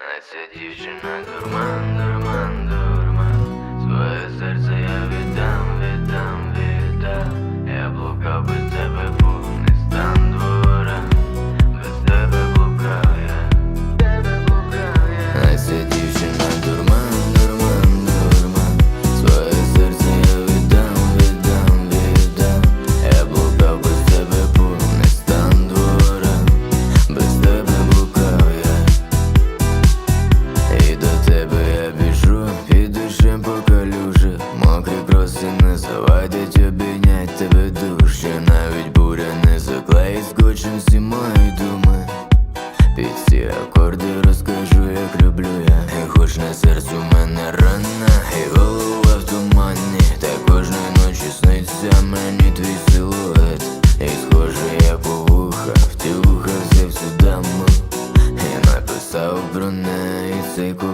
А ця дівчина дурман, дурман, дурман. Своє серце я віддам, віддам, віддам. Я блукав без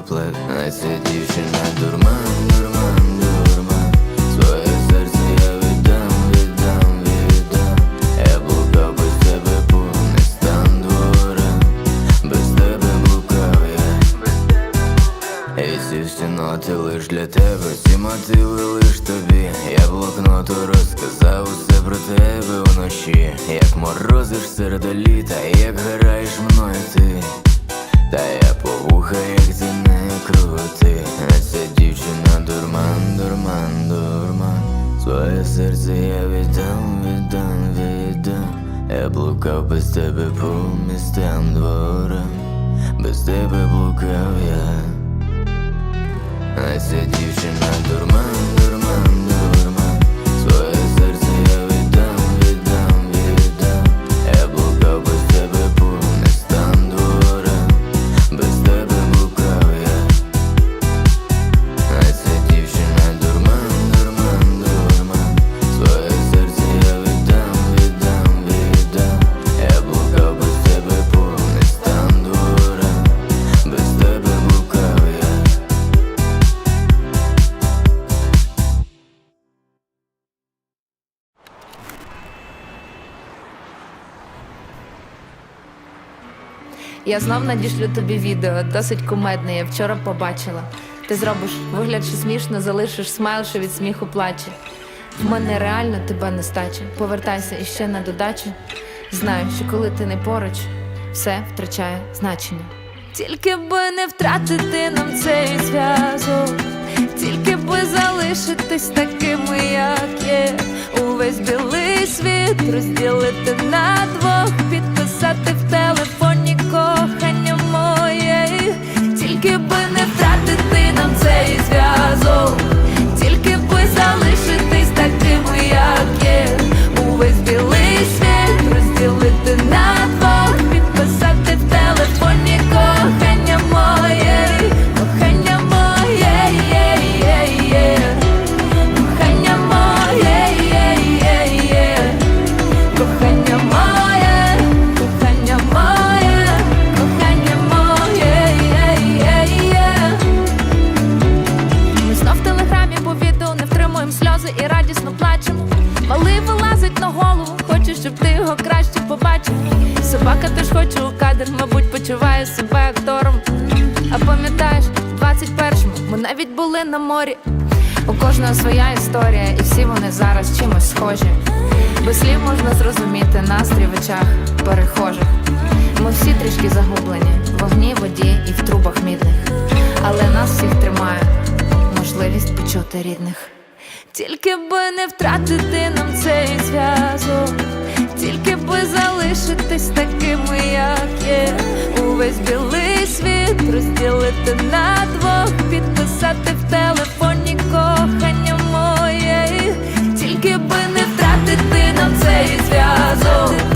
цей куплет А А ця дівчина дурман, Я знов надішлю тобі відео, досить кумедне, я вчора побачила. Ти зробиш вигляд, що смішно, залишиш смайл, що від сміху плаче. В мене реально тебе нестача. Повертайся іще на додачу. Знаю, що коли ти не поруч, все втрачає значення. Тільки би не втратити нам цей зв'язок, тільки би залишитись такими, як є. Увесь білий світ розділити на двох, підписати в телефоні тільки би не втратити нам цей зв'язок, сльози і радісно плачемо. Малий вилазить на голову, хочу, щоб ти його краще побачив. Собака теж хоче у кадр, мабуть, почуває себе актором. А пам'ятаєш, в 21-му ми навіть були на морі. У кожного своя історія, і всі вони зараз чимось схожі. Без слів можна зрозуміти настрій в очах перехожих. Ми всі трішки загублені в вогні, воді і в трубах мідних. Але нас всіх тримає можливість почути рідних. Тільки би не втратити нам цей зв'язок, тільки би залишитись такими, як є. Увесь білий світ розділити на двох, підписати в телефоні кохання моє, тільки би не втратити нам цей зв'язок,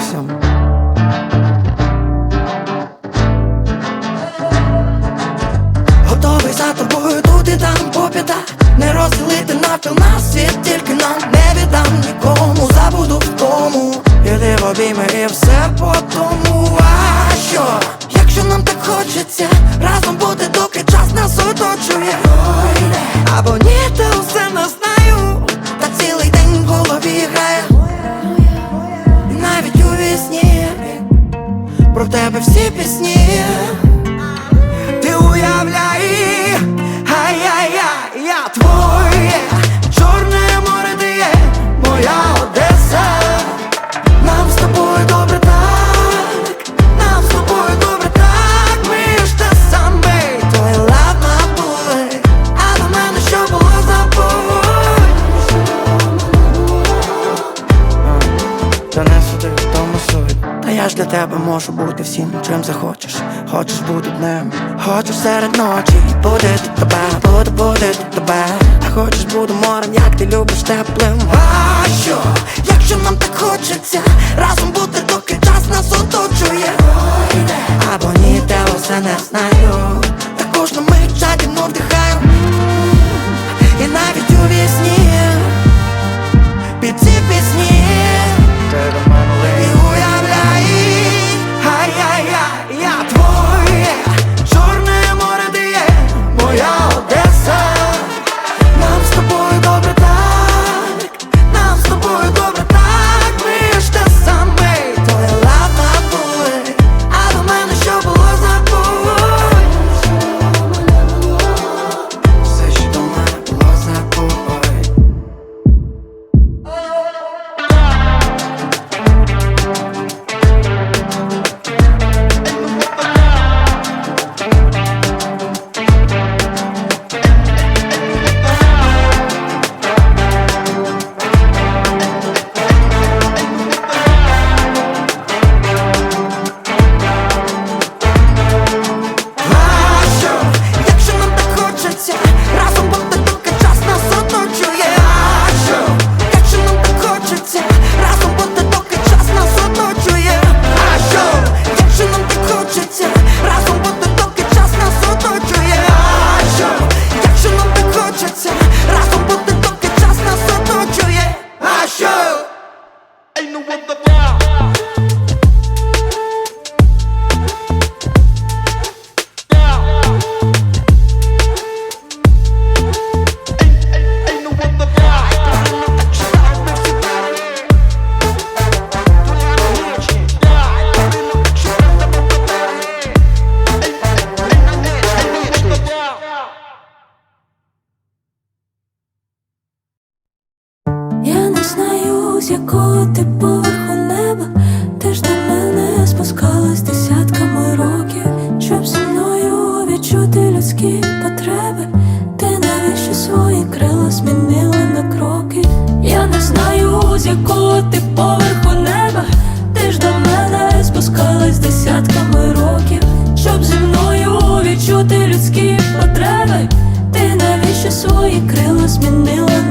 Зовсім. Для тебе можу бути всім, чим захочеш. Хочеш бути днем, хочеш серед ночі. Будити тебе, буду будити тебе. А хочеш буду морем, як ти любиш теплим. А що, якщо нам так хочеться Разом бути, доки час нас оточує. Або ні, те усе не знаю. Та кожну мить жадібно вдихаю десятками років, щоб зі мною відчути людські потреби. Ти навіщо свої крила змінила?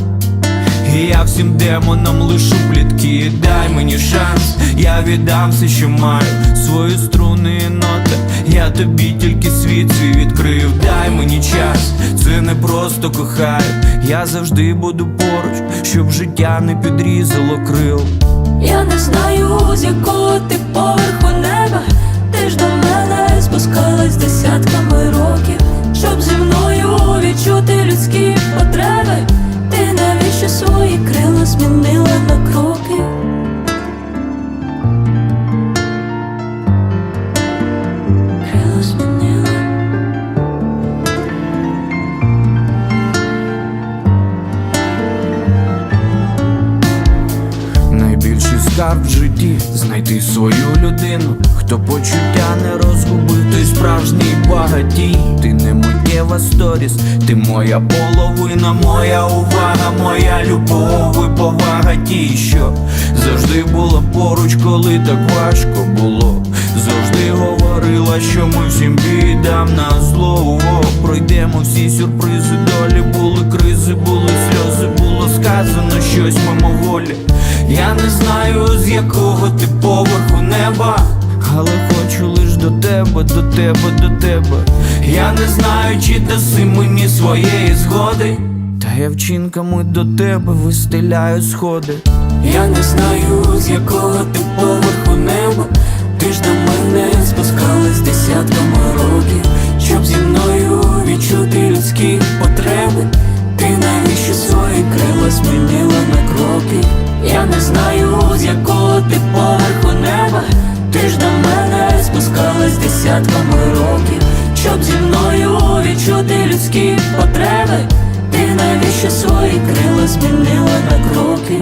я всім демонам лишу плітки. Дай мені шанс, я віддам все, що маю. Свої струни і ноти, я тобі тільки світ свій відкрив. Дай мені час, це не просто кохаю. Я завжди буду поруч, щоб життя не підрізало крил сторіс, ти моя половина, моя увага, моя любов і повага ті, що завжди була поруч, коли так важко було. Завжди говорила, що ми всім бідам на зло Пройдемо всі сюрпризи, долі були кризи, були сльози, було сказано щось мимоволі. Я не знаю, з якого ти поверху неба, але хочу до тебе, до тебе, до тебе. Я не знаю, чи даси мені своєї згоди. Та я вчинками до тебе вистеляю сходи. Я не знаю, з якого ти поверху неба Ти ж до мене спускалась десятками років Щоб зі мною відчути людські потреби Ти навіщо свої крила змінила на кроки Я не знаю, з якого ти поверху неба Ти ж до мене спускалась десятками років. Щоб зі мною відчути людські потреби Ти навіщо свої крила змінила на кроки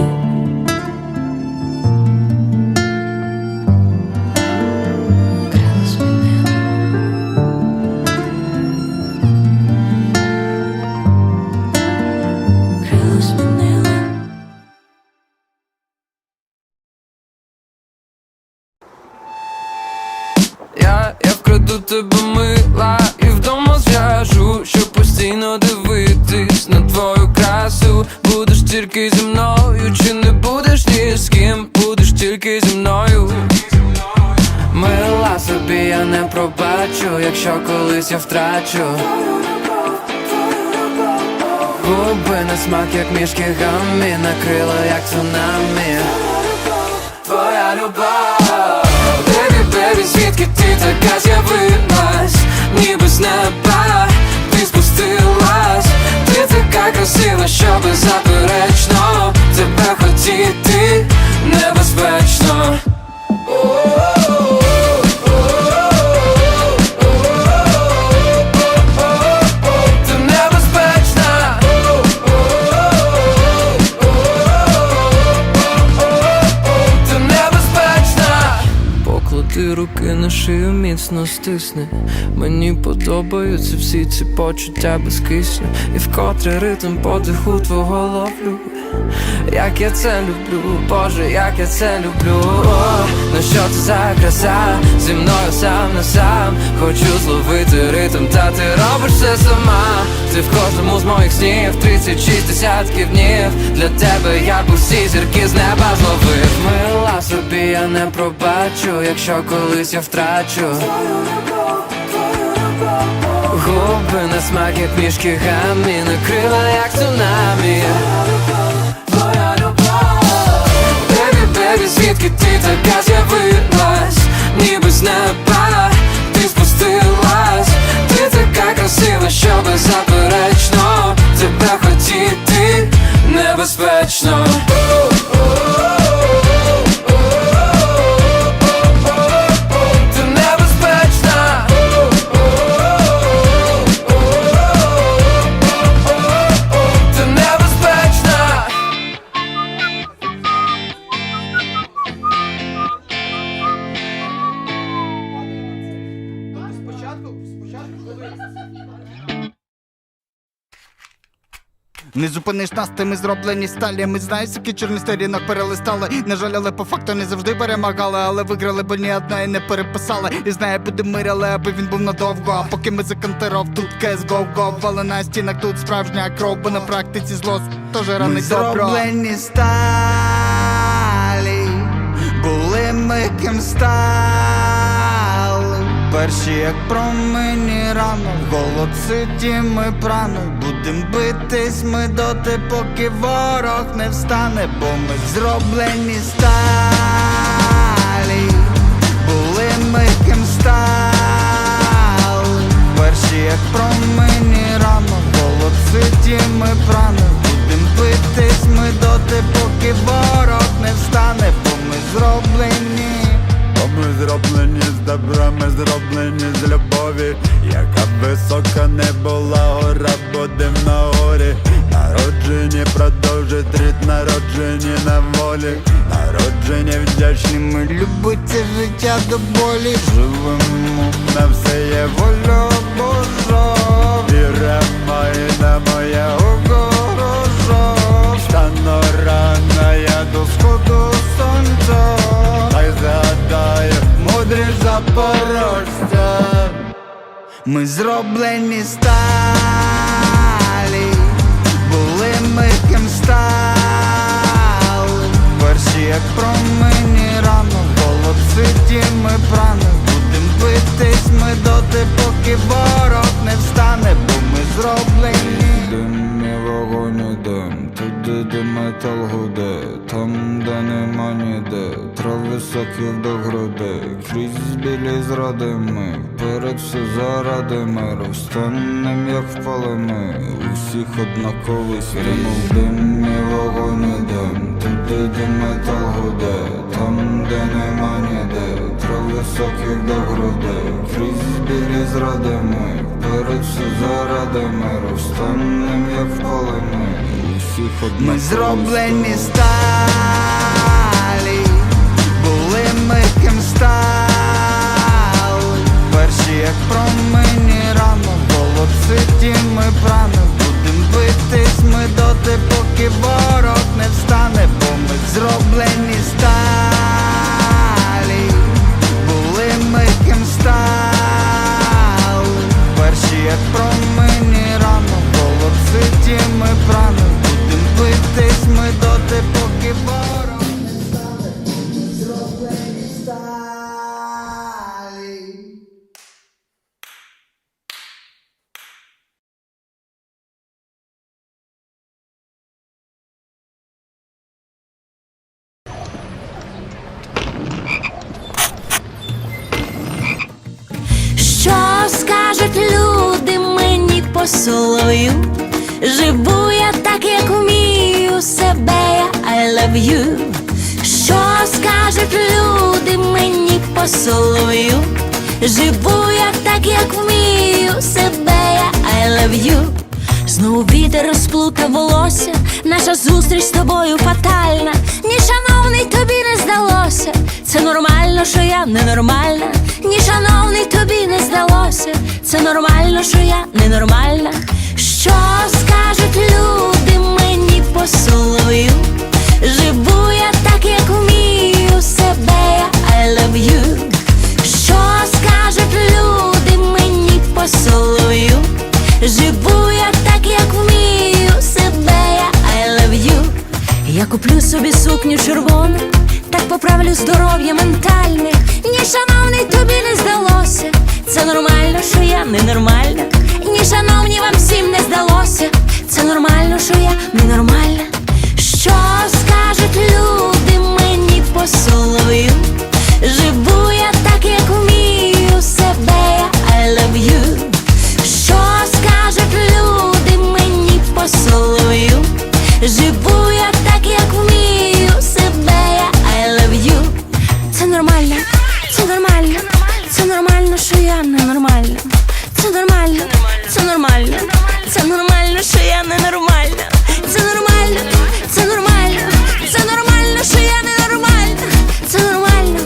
мішки гаммі, накрила, як цунамі. Твоя любов. Бебі, бебі, звідки ти така з'явилась? Ніби з неба ти спустилась. Ти така красива, що беззаперечно міцно Мені подобаються всі ці почуття без кисню. І вкотре ритм подиху твого ловлю. Як я це люблю, Боже, як я це люблю. О, Ну що це за краса, зі мною сам на сам. Хочу зловити ритм, та ти робиш все сама. Ти в кожному з моїх снів 36 десятків днів. Для тебе я б усі зірки з неба зловив. Мила собі я не пробачу, якщо колись я втрачу Губи на смак, як мішки гамі Накрила, як цунамі. Твоя любов. Бебі, бебі, звідки ти така з'явилась? Ніби з неба ти спустилась. Ти така красива, що беззаперечно. Тебе хотіти небезпечно Не зупиниш нас, ти ми зроблені сталі. Ми знаєш, які чорний сторінок перелистали. На жаль, але по факту не завжди перемагали, але виграли, бо ні одної не переписали. І знає, буде мир, але аби він був надовго. А поки ми за контеров, тут кес го Але на стінах тут справжня кров, бо на практиці зло теж ранить добро. Зроблені сталі, були ми ким стали. Перші, як промені рано, в голод ситі ми прано Будем битись ми доти, поки ворог не встане, бо ми зроблені сталі, були ми ким стали. Перші, як промені рано, в голод ситі ми прано Будем битись ми доти, поки ворог не встане, бо ми зроблені. Бо ми зроблені з добра, ми зроблені з любові, яка висока не життя до болі. Живемо, на все є воля Божа. Вірема і на моє огорожа. Встану рано я до сходу сонця. Та й згадаю мудрі запорожця. Ми зроблені сталі, були ми ким стали. Перші як промені рано, голод ситі ми прани Будем битись ми доти, поки ворог не встане, бо ми зроблені. Дим і вогонь і дим, туди де метал гуде, там де нема ніде, трав високих до груди, крізь білі зради ми, перед все заради миру, встанем як впали ми, усіх однаковий стимул, дим і вогонь і дим, туди де метал гуде, там де нема ніде, трав високих до груди, крізь білі зради ми, перед все заради миру, встанем як впали ми, усіх однаковий Ми зроблені сталі, були ми ким стали. Перші як промені рано, голод ситі ми прани битись ми доти, поки ворог не встане, бо ми зроблені сталі, були ми ким стали. Перші як промені по солов'ю? Живу я так, як вмію себе, я I love you Що скажуть люди мені по? Живу я так, як вмію себе, I love you Знову вітер розплутав волосся, наша зустріч з тобою фатальна. Ні, шановний, тобі не здалося. Це нормально, що я ненормальна. Шановний, тобі не здалося. Це нормально, що я ненормальна. Що скажуть люди мені по солов'ю? Живу я так, як вмію себе, я I love you Що скажуть люди мені по солов'ю? Живу я так, як вмію себе, я I love you Я куплю собі сукню червону, так поправлю здоров'я ментальне. Ні, шановний, тобі не здалося. Це нормально, що я ненормальна. Ні, шановні, вам всім не здалося. Це нормально, що я ненормальна. Що скажуть люди мені по? Живу я так, як вмію себе, я I love you Що скажуть люди мені по? Живу я так, як вмію нормально, що я ненормальна. Це нормально, це нормально, це нормально, що я ненормальна. Це нормально, це нормально, це нормально, що я ненормальна. Це нормально,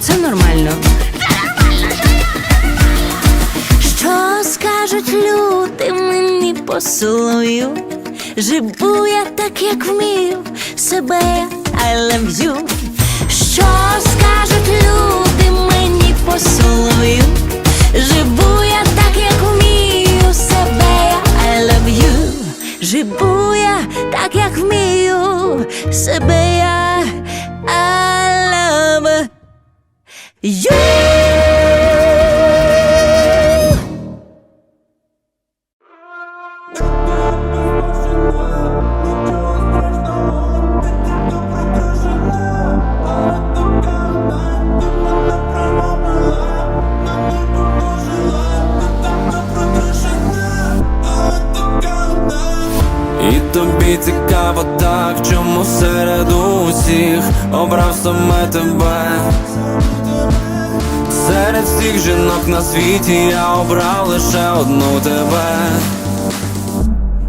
це нормально. Що скажуть люди мені по солов'ю? Живу я так, як вмію себе, I love you Що скажуть люди мені по солов'ю? Живу я так, як вмію себе, I love you Живу я так, як вмію себе, я I love you світі я обрав лише одну тебе,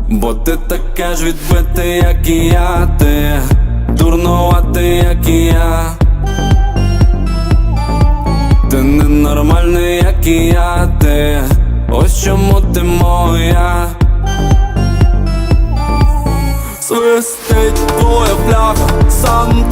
бо ти таке ж відбите, як і я, ти дурнувати, як і я. Ти ненормальний, як і я, ти ось чому ти моя. Свистить твоя пляха, сам.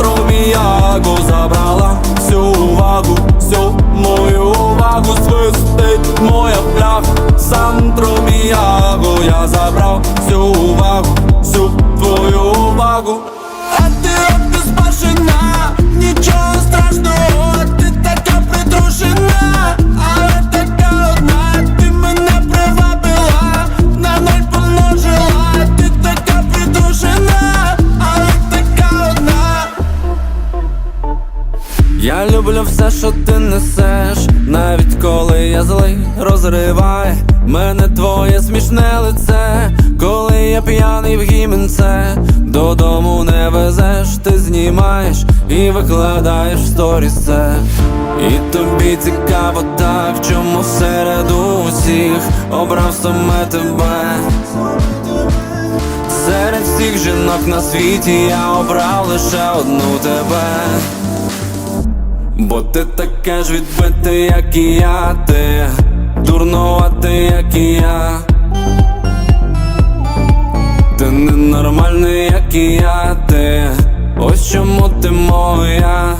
Що ти несеш, навіть коли я злий, розривай мене твоє смішне лице, коли я п'яний в гімінце, додому не везеш, ти знімаєш і викладаєш в І тобі цікаво так, чому серед усіх обрав саме тебе. Серед всіх жінок на світі я обрав лише одну тебе. Бо ти таке ж відбите, як і я, ти дурнувати, як і я. Ти ненормальний, як і я, ти Ось чому ти моя.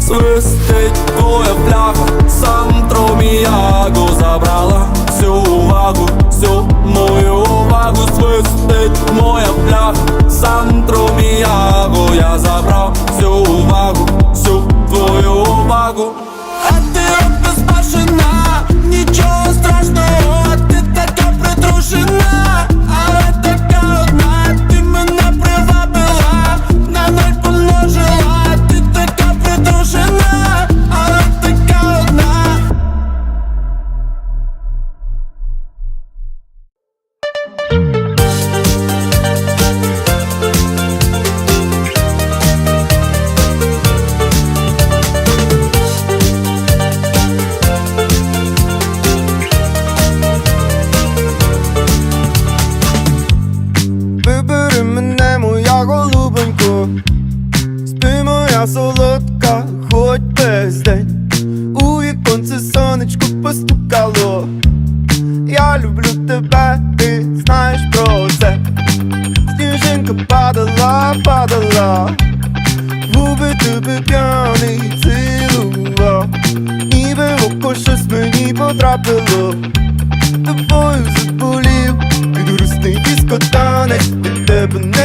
Свистить твоя пляха, Сантро Міяго Забрала всю увагу, всю мою увагу Свистить моя пляха, Сантру Міяго Я забрав всю увагу, всю твою увагу. А ти от безбашена, нічого страшного Ти така притрушена,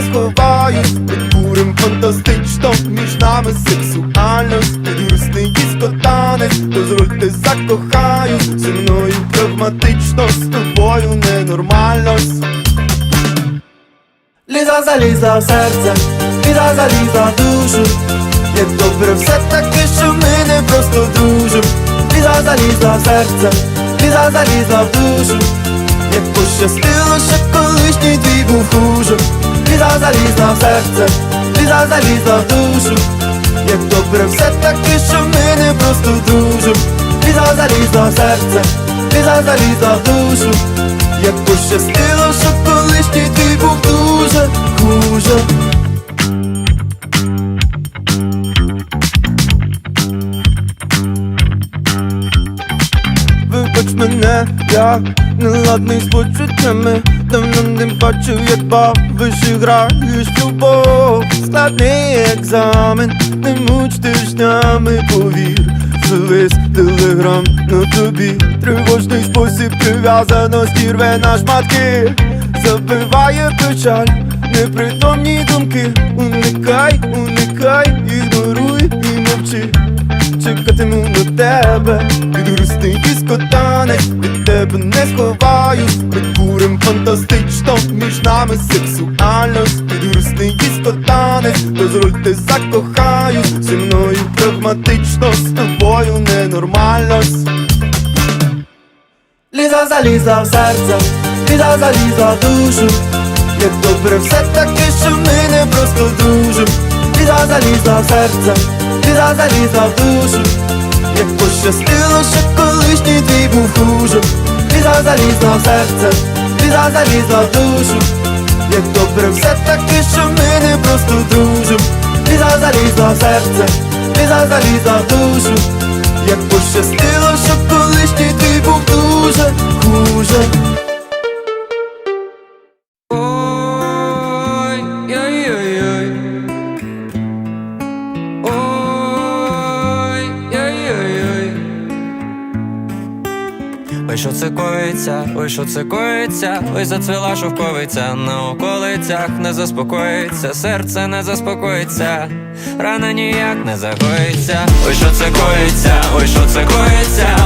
не Під курим фантастично Між нами сексуальність. Підрусний дискотанець Дозвольте закохаюсь Зі мною прагматично З тобою ненормальність Ліза залізла в серце Ліза залізла в душу. Як добре все таки, що ми не просто дружим Ліза залізла в серце Ліза залізла в душу. Як пощастило, що колишній твій був хуже Ліза залізла в серце Ліза залізла в душу Як добре все таки, що ми не просто дружим Ліза залізла в серце Ліза залізла в душу Як пощастило, що колишній твій був дуже хуже Вибач мене, я неладний з почуттями Давно бачив, як бавиш граєш любов Складний екзамен, не муч тижнями, повір. Завис телеграм на тобі. Тривожний спосіб прив'язаності рве на шматки. Забиває печаль, непритомні думки. Уникай, уникай, ігноруй і мовчи чекатиму на тебе. Підрусний дискотанець Від тебе не сховаюсь. Під курим фантастично Між нами сексуальність. Підрусний дискотанець Дозвольте закохаюсь. Зі мною прагматично З тобою ненормальність. Ліза залізла в серце Ліза залізла в душу. Як добре все таки, що ми не просто дружим Ліза залізла в серце Ліза залізла в душу? Як пощастило, що колишній твій був хуже Ліза залізла в серце Ліза залізла в душу. Як добре все таки, що ми не просто дружим Ліза залізла в серце ти залізла в душу, як пощастило, що колишній ти був дуже хуже. Це коїться, ой, що це коїться, ой, зацвіла шовковиця. На околицях не заспокоїться, серце не заспокоїться, рана ніяк не загоїться. Ой, що це коїться, ой, що це коїться,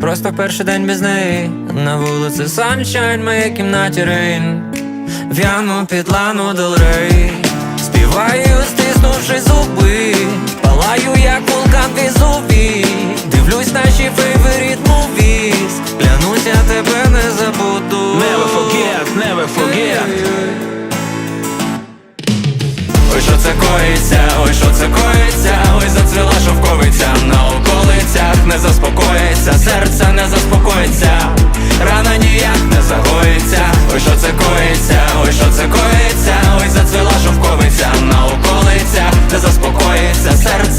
просто перший день без неї. На вулиці Sunshine, в моїй кімнаті рейн В'яну під лану Rey. Співаю, стиснувши зуби. Палаю, як вулкан Візувій Дивлюсь наші favorite movies Клянусь, я тебе не забуду. Never forget, never forget Ой, що це коїться, ой, що це коїться, ой, зацвіла шовковиця. На околицях не заспокоїться, серце не заспокоїться, рана ніяк не загоїться, ой, що це коїться, ой, що це коїться, ой, зацвіла шовковиця. На околицях не заспокоїться, серце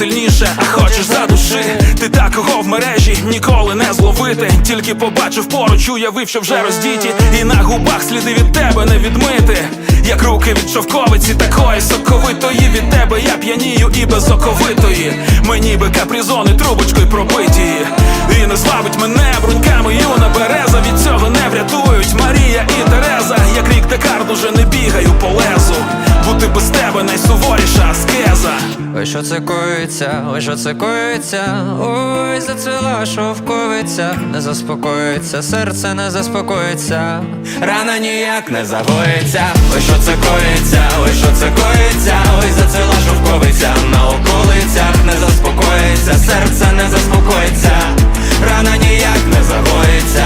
сильніше, а хочеш за душі. Ти такого в мережі ніколи не зловити. Тільки побачив поруч, уявив, що вже роздіті. І на губах сліди від тебе не відмити. Як руки від шовковиці, такої соковитої від тебе я п'янію і безоковитої. Ми ніби капризони трубочкою пробиті. І не славить мене бруньками юна береза. Від цього не врятують Марія і Тереза. Як рік Декард уже не бігаю по лезу. Ой, що це коїться, ой, що це коїться, ой, зацвіла шовковиця, не заспокоїться, серце не заспокоїться, рана ніяк не загоїться, ой, що це коїться, ой, що це коїться, ой, зацвіла шовковиця, на околицях не заспокоїться, серце не заспокоїться, рана ніяк не загоїться.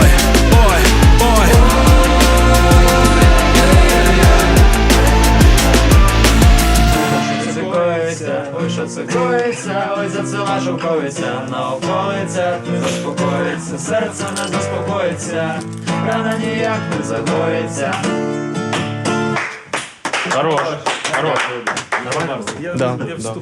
Ой. Ой, що це коїться, ой, зацвіла шовковиця, на околицях не заспокоїться, серце не заспокоїться, рана ніяк не загоїться. Хорош, хорош. Да, да.